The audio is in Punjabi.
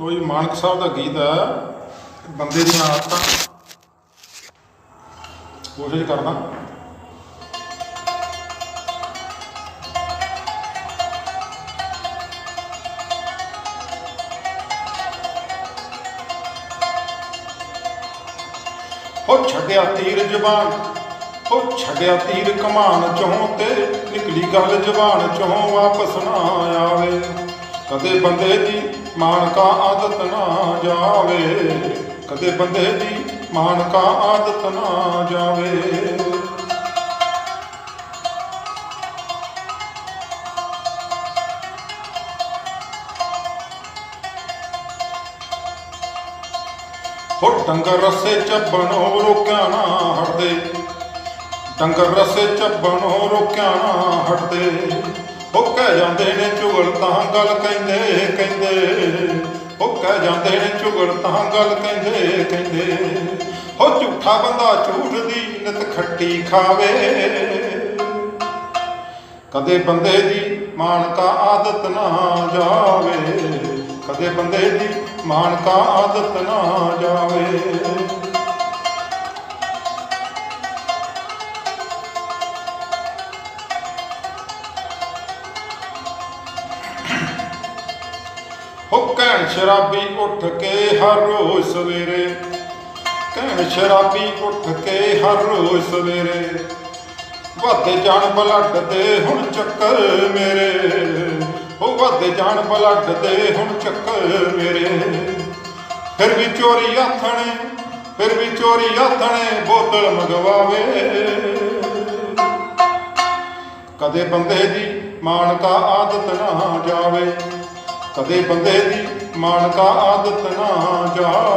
ਉਹ ਜੀ ਮਾਨਕ ਸਾਹਿਬ ਦਾ ਗੀਤ ਹੈ, ਬੰਦੇ ਦੀਆਂ ਆਦਤਾਂ। ਕੋਸ਼ਿਸ਼ ਕਰਦਾ। ਉਹ ਛੱਡਿਆ ਤੀਰ ਜ਼ਬਾਨ ਉਹ ਛੱਡਿਆ ਤੀਰ ਕਮਾਨ ਚੋਂ ਤੇ ਨਿਕਲੀ ਗੱਲ ਜ਼ਬਾਨ ਚੋਂ ਵਾਪਸ ਨਾ ਆਵੇ। ਕਦੇ ਬੰਦੇ ਦੀ ਮਾਨਕਾ ਆਦਤ ਨਾ ਜਾਵੇ, ਕਦੇ ਬੰਦੇ ਦੀ ਮਾਨਕਾ ਆਦਤ ਨਾ ਜਾਵੇ। ਹੋ ਡੰਗਰ ਰਸੇ ਚੱਬਣੋਂ ਰੋਕਿਆ ਨਾ ਹਟਦੇ। ਡੰਗਰ ਰਸੇ ਚੱਬਣੋਂ ਰੋਕਿਆ ਨਾ ਹਟਦੇ। ਉਹ ਕਹਿ ਜਾਂਦੇ ਨੇ ਚੁਗਲ ਤਾਂ ਗੱਲ ਕਹਿੰਦੇ ਕਹਿੰਦੇ। ਉਹ ਜਾਂਦੇ ਨੇ ਝੁਗਲ ਤਾਂ ਗੱਲ ਕਹਿੰਦੇ ਕਹਿੰਦੇ। ਹੋ ਝੂਠਾ ਬੰਦਾ ਝੂਠ ਦੀ ਨਿਤ ਖੱਟੀ ਖਾਵੇ। ਕਦੇ ਬੰਦੇ ਦੀ ਮਾਨਕਾਂ ਆਦਤ ਨਾ ਜਾਵੇ। ਕਦੇ ਬੰਦੇ ਦੀ ਮਾਨਕਾ ਆਦਤ ਨਾ ਜਾਵੇ। ਹੋ ਕਹਿਣ ਸ਼ਰਾਬੀ ਉੱਠ ਕੇ ਹਰ ਰੋਜ਼ ਸਵੇਰੇ। ਕਹਿਣ ਸ਼ਰਾਬੀ ਉੱਠ ਕੇ ਹਰ ਰੋਜ਼ ਸਵੇਰੇ। ਵੱਧ ਜਾਣ ਬਲੱਡ ਦੇ ਹੁਣ ਚੱਕਰ ਮੇਰੇ। ਉਹ ਵੱਧ ਜਾਣ ਬਲੱਡ ਦੇ ਹੁਣ ਚੱਕਰ ਮੇਰੇ। ਫਿਰ ਵੀ ਚੋਰੀ ਆਥਣੇ, ਫਿਰ ਵੀ ਚੋਰੀ ਆਥਣੇ ਬੋਤਲ ਮੰਗਵਾਵੇ। ਕਦੇ ਬੰਦੇ ਦੀ ਮਾਨ ਕਾ ਆਦਤ ਨਾ ਜਾਵੇ। ਕਦੇ ਬੰਦੇ ਦੀ ਮਾਨ ਆਦਤ ਨਾ ਜਾ